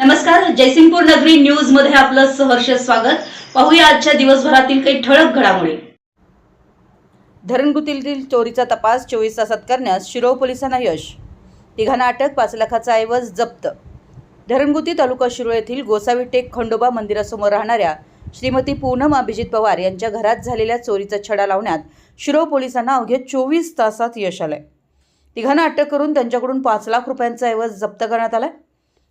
नमस्कार जयसिंगपूर नगरी न्यूजमध्ये आपलं सहर्ष स्वागत. पाहूया आजच्या दिवसभरातील काही ठळक घडामोडी. धरणगुतीतील चोरीचा तपास चोवीस तासात करण्यास शिरोळ पोलिसांना यश. तिघांना अटक पाच लाखाचा ऐवज जप्त. धरणगुती तालुका शिरोळ येथील गोसावी टेक खंडोबा मंदिरासमोर राहणाऱ्या श्रीमती पूनम अभिजित पवार यांच्या घरात झालेल्या चोरीचा छडा लावण्यात शिरोळ पोलिसांना अवघ्या चोवीस तासात यश आलंय. तिघांना अटक करून त्यांच्याकडून पाच लाख रुपयांचा ऐवज जप्त करण्यात आलाय.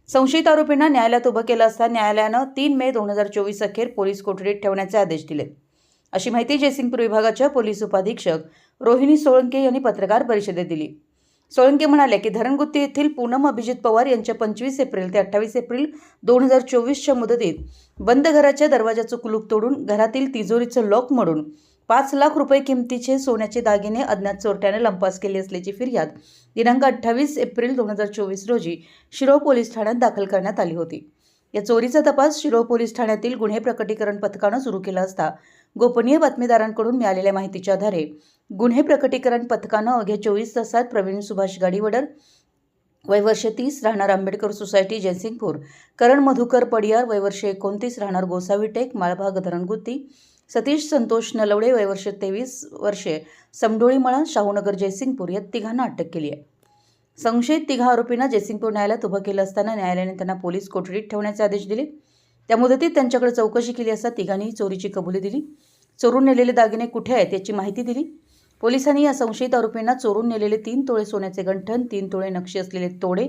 संशयित आरोपींना न्यायालयात उभं केलं असता न्यायालयानं तीन मे दोन हजार चोवीस अखेर पोलीस कोठडीत ठेवण्याचे आदेश दिले. अशी माहिती जयसिंगपूर विभागाच्या पोलीस उपाधीक्षक रोहिणी सोळंके यांनी पत्रकार परिषदेत दिली. सोळंके म्हणाले की धरणगुत्ती येथील पूनम अभिजित पवार यांच्या पंचवीस एप्रिल ते अठ्ठावीस एप्रिल दोन हजार चोवीसच्या मुदतीत बंद घराच्या दरवाजाचं कुलूप तोडून घरातील तिजोरीचं लॉक मोडून पाच लाख रुपये किमतीचे सोन्याचे दागिने अज्ञात चोरट्याने लंपास केले असल्याची फिर्याद दिनांक अठ्ठावीस एप्रिल दोन हजार चोवीस रोजी शिरोळ पोलीस ठाण्यात दाखल करण्यात आली होती. या चोरीचा तपास शिरोळ पोलीस ठाण्यातील गुन्हे प्रकटीकरण पथकानं सुरू केला असता गोपनीय बातमीदारांकडून मिळालेल्या माहितीच्या आधारे गुन्हे प्रकटीकरण पथकानं अवघ्या चोवीस तासात प्रवीण सुभाष गाडीवडर वय वर्ष तीस राहणार आंबेडकर सोसायटी जयसिंगपूर करण मधुकर पडियार वय वर्ष एकोणतीस राहणार गोसावी टेक माळभाग धरणगुत्ती सतीश संतोष नलवडे वय वर्ष तेवीस वर्षे समडोळीमळा शाहूनगर जयसिंगपूर या तिघांना अटक केली आहे संशयित तिघा आरोपींना जयसिंगपूर न्यायालयात उभं केलं असताना न्यायालयाने त्यांना पोलीस कोठडीत ठेवण्याचे आदेश दिले. त्या मुदतीत त्यांच्याकडे चौकशी केली असता तिघांनी चोरीची कबुली दिली. चोरून नेलेले दागिने कुठे आहेत याची माहिती दिली. पोलिसांनी या संशयित आरोपींना चोरून नेलेले तीन तोळे सोन्याचे गंठन तीन तोळे नक्षी असलेले तोडे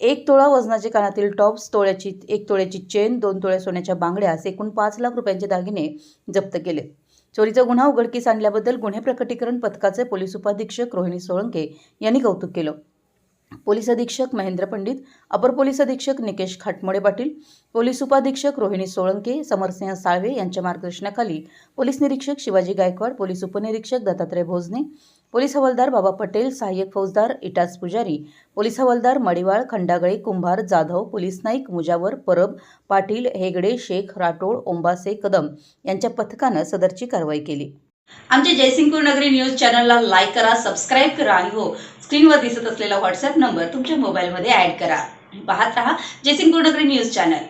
एक तोळा वजनाचे कानातील टॉप्स तोळ्याची एक तोळ्याची चेन दोन तोळ्या सोन्याच्या बांगड्या एकूण पाच लाख रुपयांचे दागिने जप्त केले. चोरीचा गुन्हा उघडकीस आणल्याबद्दल गुन्हे प्रकटीकरण पथकाचे पोलीस उपाधीक्षक रोहिणी सोळंके यांनी कौतुक केलं. पोलीस अधीक्षक महेंद्र पंडित अपर पोलीस अधीक्षक निकेश खाटमोडे पाटील पोलीस उपाधीक्षक रोहिणी सोळंके समरसिंह साळवे यांच्या मार्गदर्शनाखाली पोलीस निरीक्षक शिवाजी गायकवाड पोलीस उपनिरीक्षक दत्तात्रय भोजने पोलीस हवालदार बाबा पटेल सहाय्यक फौजदार इटास पुजारी पोलीस हवालदार मडिवाळ खंडागळे कुंभार जाधव पोलीस नाईक मुजावर परब पाटील हेगडे शेख राठोड ओंबासे कदम यांच्या पथकानं सदरची कारवाई केली. आमच्या जयसिंगपूर नगरी न्यूज चॅनलला लाईक करा सबस्क्राईब करा आणि हो स्क्रीनवर दिसत असलेला व्हॉट्सअप नंबर तुमच्या मोबाईलमध्ये ऍड करा. पाहत रहा जयसिंगपूर नगरी न्यूज चॅनल.